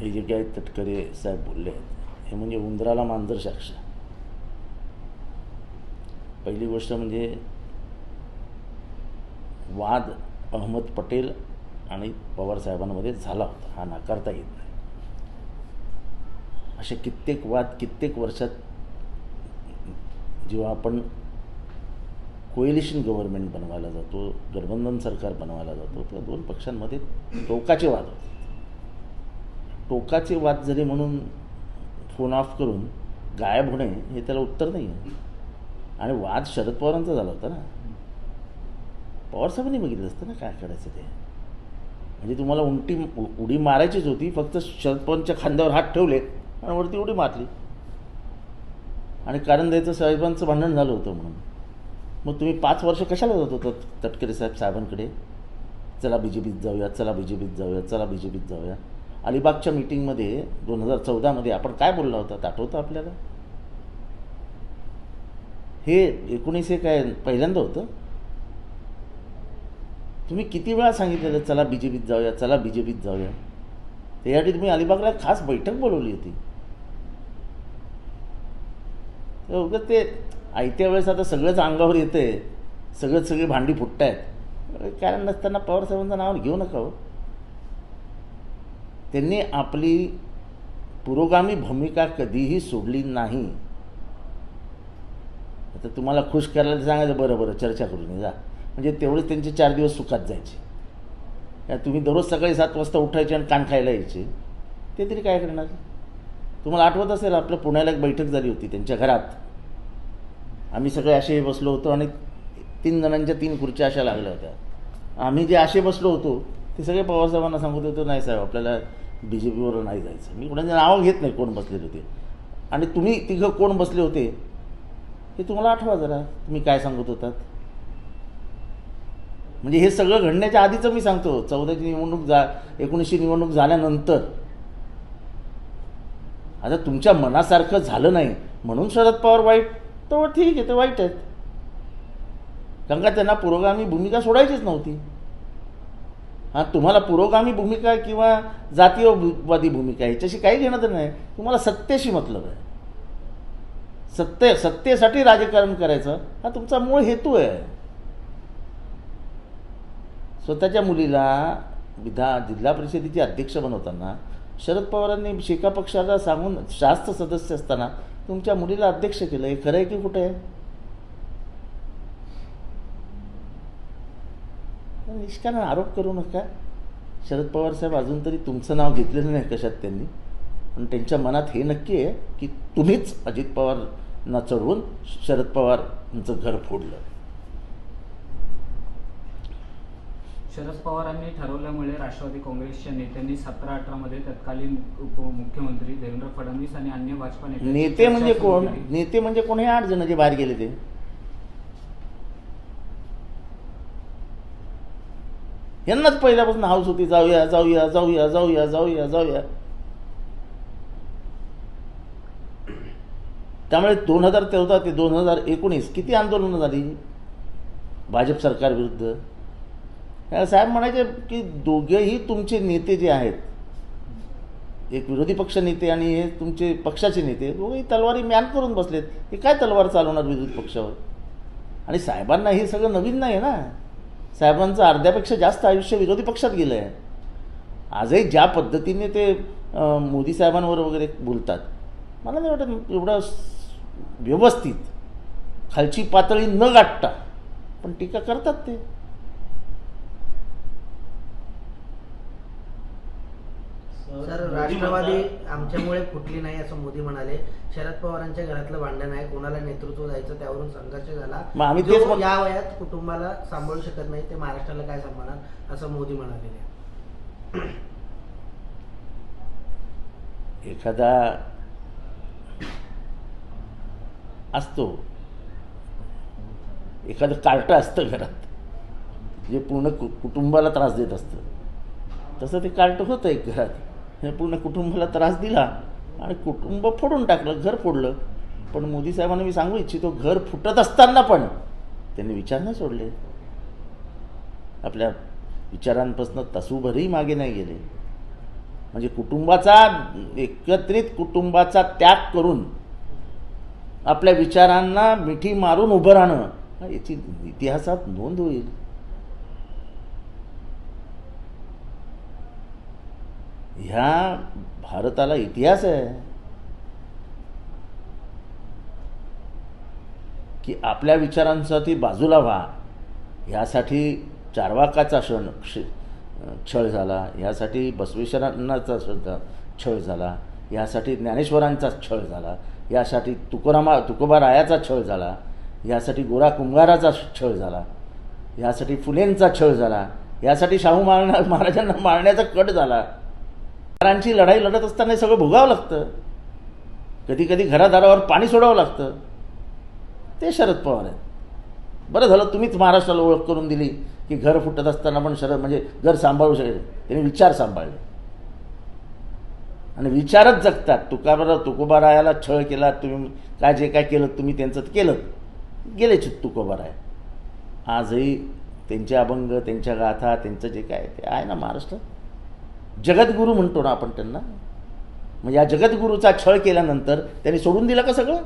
हे जे काही तटकरे साहेब बोलले आहेत हे म्हणजे उंदराला मांजर साक्ष. पहिली गोष्ट म्हणजे वाद अहमद पटेल आणि पवार साहेबांमध्ये झाला होता. हा नाकारता येत नाही. असे कित्येक वाद कित्येक वर्षात जेव्हा आपण कोएलिशन गव्हर्नमेंट बनवायला जातो गठबंधन सरकार बनवायला जातो तेव्हा दोन पक्षांमध्ये टोकाचे वाद होते. टोकाचे वाद जरी म्हणून फोन ऑफ करून गायब होणे हे त्याला उत्तर नाही आहे आणि वाद शरद पवारांचा झाला होता ना. पवारसाहेबांनी बघितलं असतं ना काय करायचं ते. म्हणजे तुम्हाला उंटी उडी मारायचीच होती फक्त शरद पवारांच्या खांद्यावर हात ठेवले आणि वरती उडी मारली. आणि कारण द्यायचं साहेबांचं भांडण झालं होतं म्हणून. मग तुम्ही पाच वर्ष कशाला जात होता तटकरे साहेब साहेबांकडे? चला बी जे पीत जाऊया चला बी जे पीत जाऊया चला बी जे पीत जाऊया. अलिबागच्या मीटिंगमध्ये दोन हजार चौदामध्ये आपण काय बोलला होता? आठवतं आपल्याला? हे एकोणीस हे काय पहिल्यांदा होतं? तुम्ही किती वेळा सांगितलेलं चला बी जे पीत जाऊया चला बी जे पीत जाऊया? त्यासाठी तुम्ही अलिबागला खास बैठक बोलवली होती. ते आयत्या वेळेस आता सगळंच अंगावर येते सगळंच सगळी भांडी फुटत आहेत कारण नसताना पवार साहेबांचं नाव घेऊ नका हो. त्यांनी आपली पुरोगामी भूमिका कधीही सोडली नाही. आता तुम्हाला खुश करायला सांगायचं बरं बरं चर्चा करून जा. म्हणजे तेवढेच त्यांचे चार दिवस सुखात जायचे. या तुम्ही दररोज सकाळी सात वाजता उठायचे आणि कान खायला यायचे. ते तरी काय करणार? तुम्हाला आठवत असेल आपलं पुण्याला एक बैठक झाली होती त्यांच्या घरात. आम्ही सगळे असे बसलो होतो आणि तीन जणांच्या तीन खुर्च्या अशा लागल्या होत्या. आम्ही जे असे बसलो होतो ते सगळे पवारसाहेबांना सांगत होतो नाही साहेब आपल्याला बी जे पीवर नाही जायचं. मी कोणाचे नावं घेत नाही कोण बसलेले होते. आणि तुम्ही तिघं कोण बसले होते हे तुम्हाला आठवा जरा. तुम्ही काय सांगत होतात? म्हणजे हे सगळं घडण्याच्या आधीचं मी सांगतो. चौदाची निवडणूक जा एकोणीसशे निवडणूक झाल्यानंतर. आता तुमच्या मनासारखं झालं नाही. म्हणून शरद पवार वाईट. तर ठीक आहे ते वाईट आहेत. कारण का त्यांना पुरोगामी भूमिका सोडायचीच नव्हती. हां तुम्हाला पुरोगामी भूमिका किंवा जातीयवादी भूमिका याच्याशी काही घेणं तर नाही. तुम्हाला सत्तेशी मतलब आहे. सत्य सत्तेसाठी राजकारण करायचं हा तुमचा मूळ हेतू आहे. स्वतःच्या मुलीला विधा जिल्हा परिषदेचे अध्यक्ष बनवताना शरद पवारांनी शेका पक्षाला सांगून शास्त्र सदस्य असताना तुमच्या मुलीला अध्यक्ष केलं. हे खरं आहे की कुठे आहे? निष्कारण आरोप करू नका. शरद पवार साहेब अजून तरी तुमचं नाव घेतलेलं नाही कशात त्यांनी. पण त्यांच्या मनात हे नक्की आहे की तुम्हीच अजित पवारांना चढवून शरद पवारांचं घर फोडलं. शरद पवारांनी ठरवल्यामुळे राष्ट्रवादी काँग्रेसच्या नेत्यांनी सतरा अठरा मध्ये तत्कालीन उपमुख्यमंत्री देवेंद्र फडणवीस आणि अन्य भाजपा नेते म्हणजे कोण. नेते म्हणजे कोण? हे आठ जण जे बाहेर गेले ते. यांनाच पहिल्यापासून हाऊस होती जाऊया जाऊया जाऊया जाऊया जाऊया जाऊया. त्यामुळे दोन हजार चौदा ते दोन हजार एकोणीस किती आंदोलनं झाली? भाजप सरकार विरुद्ध. या साहेब म्हणायचे की दोघेही तुमचे नेते जे आहेत एक विरोधी पक्ष नेते आणि हे तुमचे पक्षाचे नेते दोघेही तलवारी मॅन करून बसलेत. हे काय तलवार चालवणार विरोधी पक्षावर? आणि साहेबांना हे सगळं नवीन नाही आहे ना? साहेबांचं अर्ध्यापेक्षा जास्त आयुष्य विरोधी पक्षात गेलं आहे आजही ज्या पद्धतीने ते मोदी साहेबांवर वगैरे बोलतात मला नाही वाटत एवढं व्यवस्थित खालची पातळी न गाठता पण टीका करतात ते. सर राष्ट्रवादी आमच्यामुळे फुटली नाही असं मोदी म्हणाले. शरद पवारांच्या घरातलं भांडण आहे कोणाला नेतृत्व द्यायचं त्यावरून संघर्ष झाला. आम्ही या वयात कुटुंबाला सांभाळू शकत नाही ते महाराष्ट्राला काय सांभाळणार असं मोदी म्हणालेले आहे. एखादा असतो. एखादं कार्ट असतं घरात जे पूर्ण कुटुंबाला त्रास देत असतं. तसं ते कार्ट होतं एक घरात. हे पूर्ण कुटुंबाला त्रास दिला आणि कुटुंब फोडून टाकलं घर फोडलं. पण मोदी साहेबांना मी सांगू इच्छितो घर फुटत असताना पण त्यांनी विचार नाही सोडले. आपल्या विचारांपासून तसूभरही मागे नाही गेले. म्हणजे कुटुंबाचा एकत्रित कुटुंबाचा त्याग करून आपल्या विचारांना मिठी मारून उभं राहणं याची इतिहासात नोंद होईल. ह्या भारताला इतिहास आहे की आपल्या विचारांसाठी बाजूला व्हा ह्यासाठी चारवाकाचा क्षण क्ष छळ झाला. ह्यासाठी बसवेश्वरांनाचा सुद्धा छळ झाला. ह्यासाठी ज्ञानेश्वरांचा छळ झाला. यासाठी तुकोरामा तुकोबा रायाचा छळ झाला. यासाठी गोरा कुंभाराचा छळ झाला. यासाठी फुलेंचा छळ झाला. यासाठी शाहू महाराणा महाराजांना मारण्याचा कट झाला. घरांची लढाई लढत असताना हे सगळं भोगावं लागतं. कधी कधी घरादारावर पाणी सोडावं लागतं. ते शरद पवार आहेत. बरं झालं तुम्हीच महाराष्ट्राला ओळख करून दिली की घर फुटत असताना पण शरद म्हणजे घर सांभाळू शकेल त्यांनी विचार सांभाळले. आणि विचारच जगतात. तुकाबरा तुकोबारायाला छळ केला तुम्ही काय जे काय केलं तुम्ही त्यांचं केलं. गेले तुकोबाराय. आजही त्यांचे अभंग त्यांच्या गाथा त्यांचं जे काय ते आहे ना महाराष्ट्र? जगद्गुरू म्हणतो ना आपण त्यांना. म्हणजे या जगद्गुरूचा छळ केल्यानंतर त्यांनी सोडून दिलं का सगळं?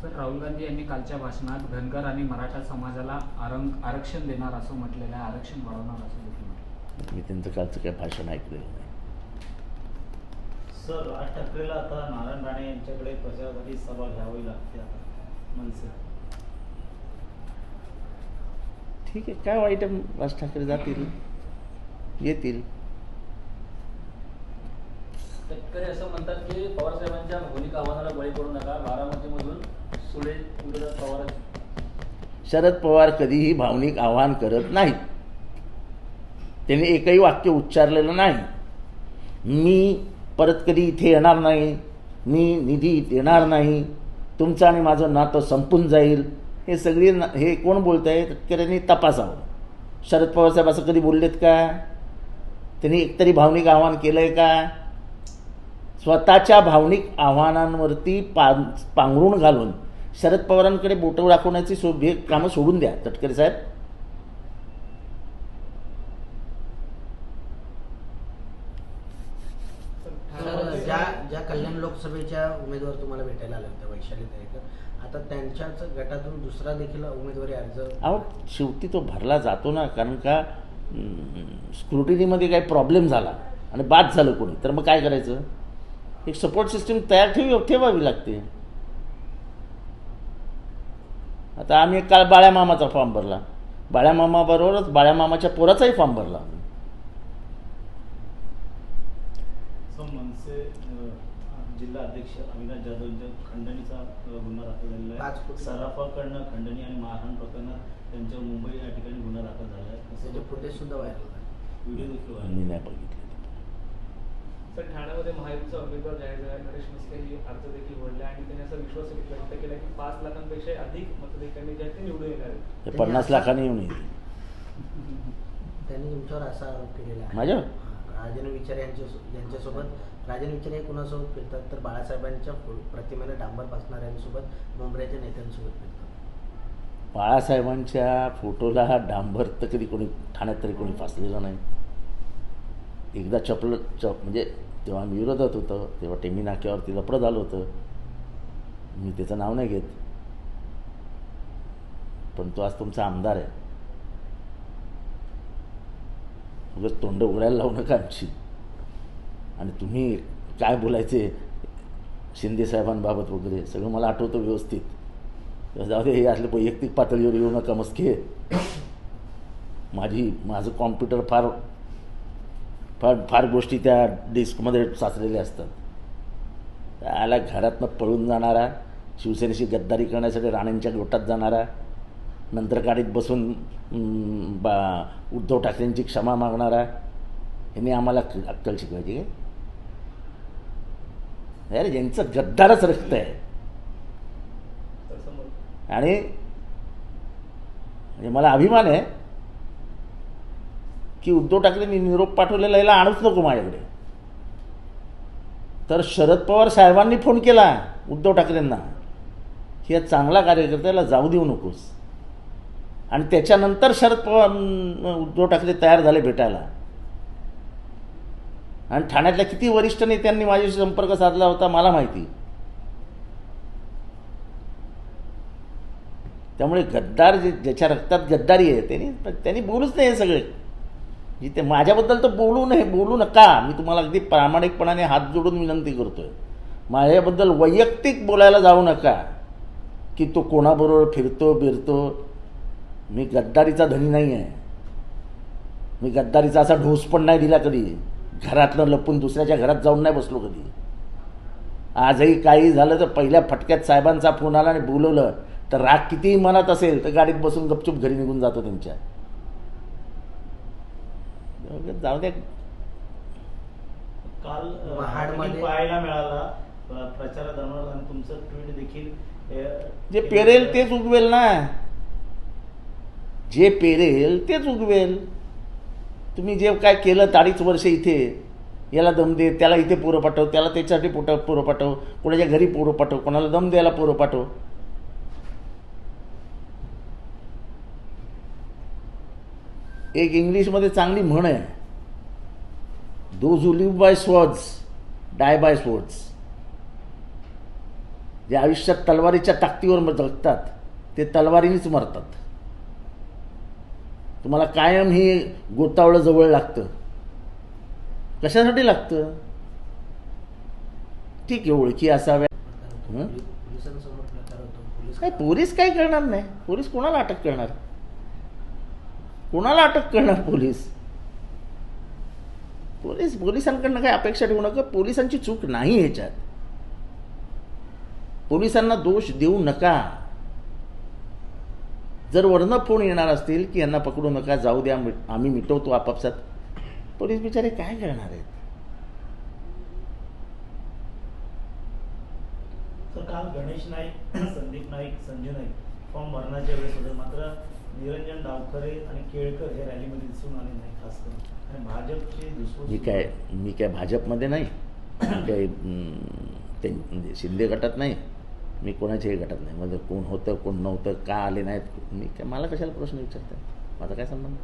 सर राहुल गांधी यांनी कालच्या भाषणात धनगर आणि मराठा समाजाला आरंग आरक्षण देणार असं म्हटलेलं आहे आरक्षण वाढवणार असं देखील म्हटलं मी त्यांचं कालचं काही भाषण ऐकलेलं नाही. सर राज ठाकरेला आता नारायण राणे यांच्याकडे प्रचारासाठी सभा घ्यावी लागते आता मनसे. ठीक आहे काय वाईट आहे राज ठाकरे जातील? येतील. शेतकरी असं म्हणतात की पवारसाहेबांच्या भावनिक आव्हानाला बळी पडू नका. बारामतीमधून सुळे विरोधात पवार. शरद पवार कधीही भावनिक आवाहन करत नाहीत. त्यांनी एकही वाक्य उच्चारलेलं नाही. मी परत कधी इथे येणार नाही. मी निधी देणार नाही. तुमचं आणि माझं नातं संपून जाईल. हे सगळी ना हे कोण बोलत आहे शेतकऱ्यांनी तपासावं. शरद पवार साहेब असं कधी बोललेत का? त्यांनी एकतरी भावनिक आव्हान केलं आहे का? स्वतःच्या भावनिक आव्हानांवरती पा पांघरून घालून शरद पवारांकडे बोटं दाखवण्याची सो हे कामं सोडून द्या तटकरे साहेब. ज्या ज्या कल्याण लोकसभेच्या उमेदवार तुम्हाला भेटायला आल्या होत्या वैशाली दरेकर आता त्यांच्याच गटातून दुसरा देखील उमेदवारी अर्ज अहो शेवटी तो भरला जातो ना कारण का स्क्रुटिनीमध्ये काही प्रॉब्लेम झाला आणि बाद झालं कोणी तर मग काय करायचं? एक सपोर्ट सिस्टीम तयार ठेवी ठेवावी लागते. आता आम्ही एक काल बाळ्या मामाचा फॉर्म भरला. बाळ्या मामाबरोबरच बाळ्या मामाच्या पोराचाही फॉर्म भरला. जिल्हा अध्यक्ष अविनाश जाधव यांच्या खंडणीचा गुन्हा दाखल झालेला आहे. सराफाकडनं खंडणी आणि मारहाण प्रकरणात त्यांच्या मुंबई या ठिकाणी गुन्हा दाखल झाला आहे. त्याचे असं फुटेज सुद्धा व्हायरल व्हिडिओ देखील मी व्हायरल नाही बघितलं. तर ठाण्यामध्ये महायुतीचा उमेदवार जाहीर झाला. नरेश मस्के यांनी अर्ज देखील भरला आणि त्यांनी असा विश्वास व्यक्त केला की पाच लाखांपेक्षा अधिक मतदारांनी जे आहे ते निवडून येणार आहेत. हे पन्नास लाखाने येऊन येईल त्यांनी तुमच्यावर असा आरोप केलेला आहे. माझ्यावर? हा, राजन विचार यांच्या यांच्यासोबत. राजन विचार हे कुणासोबत फिरतात? तर बाळासाहेबांच्या फो- प्रतिमेला डांबर बसणाऱ्यांसोबत मुंबईच्या नेत्यांसोबत फिरतात. बाळासाहेबांच्या फोटोला हा डांबर तर कधी कोणी ठाण्यात तरी कोणी फासलेला नाही. एकदा चपल चप म्हणजे तेव्हा मी विरोधात होतं तेव्हा टेमी नाक्यावरती लपडं झालं होतं. मी त्याचं नाव नाही घेत. पण तो आज तुमचा आमदार आहे. उगाच तोंड उघडायला लावू नका आमची. आणि तुम्ही काय बोलायचे शिंदे साहेबांबाबत वगैरे सगळं मला आठवतं व्यवस्थित. जाऊ दे हे असलं वैयक्तिक पातळीवर येऊ नका मस्के. माझी माझं कॉम्प्युटर फार फार फार गोष्टी त्या डिस्कमध्ये साचलेल्या असतात. आला घरातनं पळून जाणारा शिवसेनेशी गद्दारी करण्यासाठी राणेंच्या गोटात जाणारा नंतर गाडीत बसून बा उद्धव ठाकरेंची क्षमा मागणारा यांनी आम्हाला अक्कल शिकवायची काय? अरे यांचं गद्दारच रक्त आहे. आणि म्हणजे मला अभिमान आहे की उद्धव ठाकरेंनी निरोप पाठवलेला याला आणूच नको माझ्याकडे. तर शरद पवार साहेबांनी फोन केला उद्धव ठाकरेंना की या चांगला कार्यकर्त्याला जाऊ देऊ नकोस. आणि त्याच्यानंतर शरद पवार उद्धव ठाकरे तयार झाले भेटायला. आणि ठाण्यातल्या किती वरिष्ठ नेत्यांनी माझ्याशी संपर्क साधला होता मला माहिती. त्यामुळे गद्दार जे ज्याच्या रक्तात गद्दारी आहे त्यांनी त्यांनी बोलूच नाही हे सगळे जिथे माझ्याबद्दल तर बोलू नये बोलू नका. मी तुम्हाला अगदी प्रामाणिकपणाने हात जोडून विनंती करतो आहे माझ्याबद्दल वैयक्तिक बोलायला जाऊ नका. की तो कोणाबरोबर फिरतो बिरतो. मी गद्दारीचा धनी नाही आहे मी गद्दारीचा असा ढोस पण नाही दिला कधी. घरातलं लपून दुसऱ्याच्या घरात जाऊन नाही बसलो कधी. आजही काही झालं तर पहिल्या फटक्यात साहेबांचा फोन आला आणि बोलवलं. तर राग कितीही मनात असेल तर गाडीत बसून गपचूप घरी निघून जातो त्यांच्या. जाऊ द्या. काल पाहायला मिळाला प्रचारादरम्यान आणि तुमचं ट्विट देखील जे पेरेल तेच उगवेल ना. जे पेरेल तेच उगवेल. तुम्ही जे काय केलं अडीच वर्ष इथे याला दम दे त्याला इथे पोरं पाठव त्याला त्याच्यासाठी पोट पोरं पाठव कोणाच्या घरी पोरं पाठव कोणाला दम द्यायला पोरं पाठव. एक इंग्लिशमध्ये चांगली म्हण आहे. Those who live by swords die by swords जे आयुष्यात तलवारीच्या ताकदीवर जगतात ते तलवारीनेच मरतात. तुम्हाला कायम ही गोतावळं जवळ लागतं. कशासाठी लागतं? ठीक आहे ओळखी असाव्या. काय पोलीस काय करणार नाही? पोलीस कोणाला अटक करणार? कोणाला अटक करणार पोलीस? पोलीस पोलिसांकडनं काय अपेक्षा ठेवू नका. पोलिसांची चूक नाही ह्याच्यात. पोलिसांना दोष देऊ नका. जर वरनं फोन येणार असतील की यांना पकडू नका जाऊ द्या आम्ही मिटवतो आपापसात. पोलीस बिचारे काय करणार आहेत? काल गणेश नाईक संदीप नाईक संजय नाईक फॉर्म भरण्याच्या वेळेस होते. मात्र निरंजन डावखरे आणि केळकर हे रॅलीमध्ये दिसून आले नाही खास करून. आणि भाजपचे दुसरे मी काय मी काय भाजपमध्ये नाही. मी काय ते म्हणजे शिंदे गटात नाही. मी कोणाच्याही गटात नाही. म्हणजे कोण होतं कोण नव्हतं का आले नाहीत मी काय मला कशाला प्रश्न विचारताय माझा काय संबंध?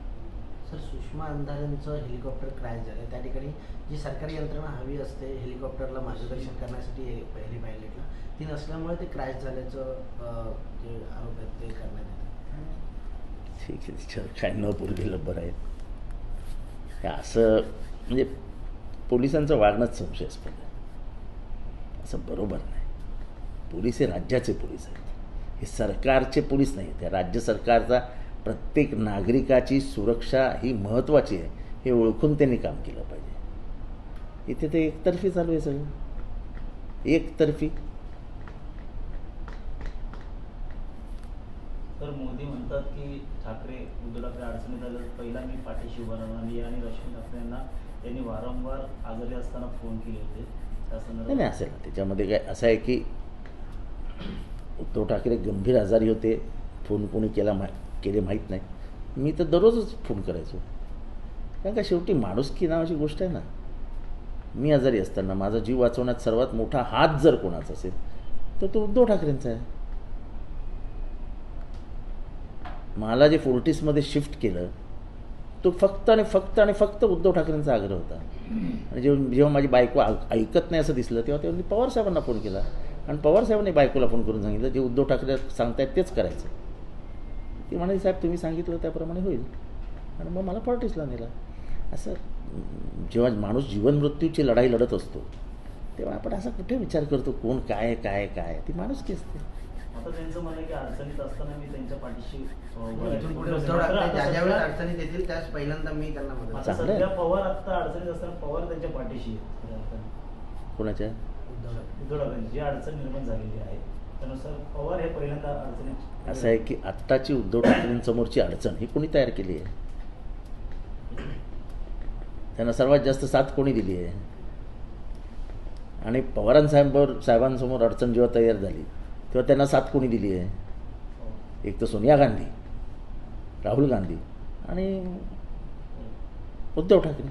सर सुषमा अंधारेंचं हेलिकॉप्टर क्रॅश झालं त्या ठिकाणी जी सरकारी यंत्रणा हवी असते हेलिकॉप्टरला मार्गदर्शन करण्यासाठी हे पहिली पायलटला ती नसल्यामुळे ते क्रॅश झाल्याचं जे आरोप आहेत ते करण्यात येतात. ठीक आहे तिच्यावर काय न बोललेलं बरं हे असं म्हणजे पोलिसांचं वागणंच संशयास्पद आहे असं बरोबर नाही. पोलीस हे राज्याचे पोलीस आहेत. हे सरकारचे पोलीस नाही त्या राज्य सरकारचा प्रत्येक नागरिकाची सुरक्षा ही महत्त्वाची आहे. हे ओळखून त्यांनी काम केलं पाहिजे. इथे ते एकतर्फी चालू आहे सगळं. एकतर्फी. तर मोदी म्हणतात की ठाकरे उद्धव ठाकरे अडचणीत आलं पहिला मी पाठीशी उभा राहणार. मी आणि रश्मी ठाकरे यांना त्यांनी वारंवार आजारी असताना फोन केले होते. नाही नाही असेल त्याच्यामध्ये काय असं आहे की उद्धव ठाकरे गंभीर आजारी होते. फोन कोणी केला मा केले माहीत नाही. मी तर दररोजच फोन करायचो. कारण का शेवटी माणुसकी नावाची गोष्ट आहे ना? मी आजारी असताना माझा जीव वाचवण्यात सर्वात मोठा हात जर कोणाचा असेल तर तो उद्धव ठाकरेंचा आहे. मला जे फोर्टीसमध्ये शिफ्ट केलं तो फक्त आणि फक्त आणि फक्त उद्धव ठाकरेंचा आग्रह होता. आणि जेव्हा जेव्हा माझी बायको ऐकत नाही असं दिसलं तेव्हा तेव्हा मी पवार साहेबांना फोन केला. आणि पवार साहेबांनी बायकोला फोन करून सांगितलं जे उद्धव ठाकरे सांगतायत तेच करायचं. ती म्हणाली साहेब तुम्ही सांगितलं त्याप्रमाणे होईल. आणि मग मला पॉलिटिक्सला नेला. असं जेव्हा माणूस जीवन मृत्यूची लढाई लढत असतो तेव्हा आपण असा कुठे विचार करतो कोण काय काय काय? आहे? ती माणुसकी असते. आता त्यांचं म्हणणं की अडचणीत असताना मी त्यांच्या पाठीशी अ, उभा आहे. इथून पुढे मात्र उद्धव ठाकरे आता ज्या ज्या वेळेस सध्या- अडचणीत येतील त्याच पहिल्यांदा मी त्यांना मदत आता. सध्या पवार आता अडचणीत असताना पवार त्यांच्या पाठीशी अर्थाने. कोणाच्या उद्धव ठाकरे उद्धव ठाकरेंची जी अडचण निर्माण झालेली आहे त्यानुसार पवार हे पहिल्यांदा अडचणीत असं आहे की आत्ताची उद्धव ठाकरेंसमोरची अडचण ही कोणी तयार केली आहे त्यांना सर्वात जास्त साथ कोणी दिली आहे आणि पवारांसाहेबांवर साहेबांसमोर अडचण जेव्हा तयार झाली तेव्हा त्यांना साथ कोणी दिली आहे? एक तर सोनिया गांधी राहुल गांधी आणि उद्धव ठाकरे.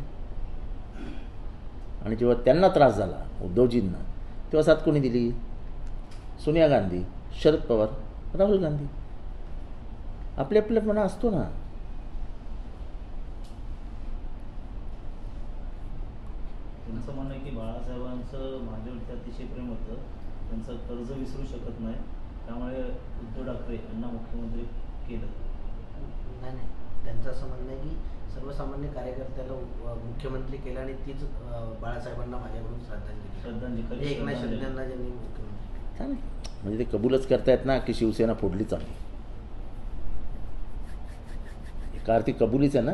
आणि जेव्हा त्यांना त्रास झाला उद्धवजींना तेव्हा साथ कोणी दिली? सोनिया गांधी शरद पवार राहुल गांधी. आपले मना असतो ना. त्यांचं म्हणणं आहे की बाळासाहेबांचं माझ्यावरती अतिशय प्रेम होतं. त्यांचं कर्ज विसरू शकत नाही. त्यामुळे उद्धव ठाकरे यांना मुख्यमंत्री केलं. नाही नाही. त्यांचं असं म्हणणं आहे की सर्वसामान्य कार्यकर्त्याला मुख्यमंत्री केलं आणि तीच बाळासाहेबांना माझ्याकडून श्रद्धांजली श्रद्धांजली. एकनाथ. शिंदेना ज्यांनी मुख्यमंत्री चालेल. म्हणजे ते कबूलच करतायत ना की शिवसेना फोडली चांगली एका अर्थी कबुलीच आहे ना?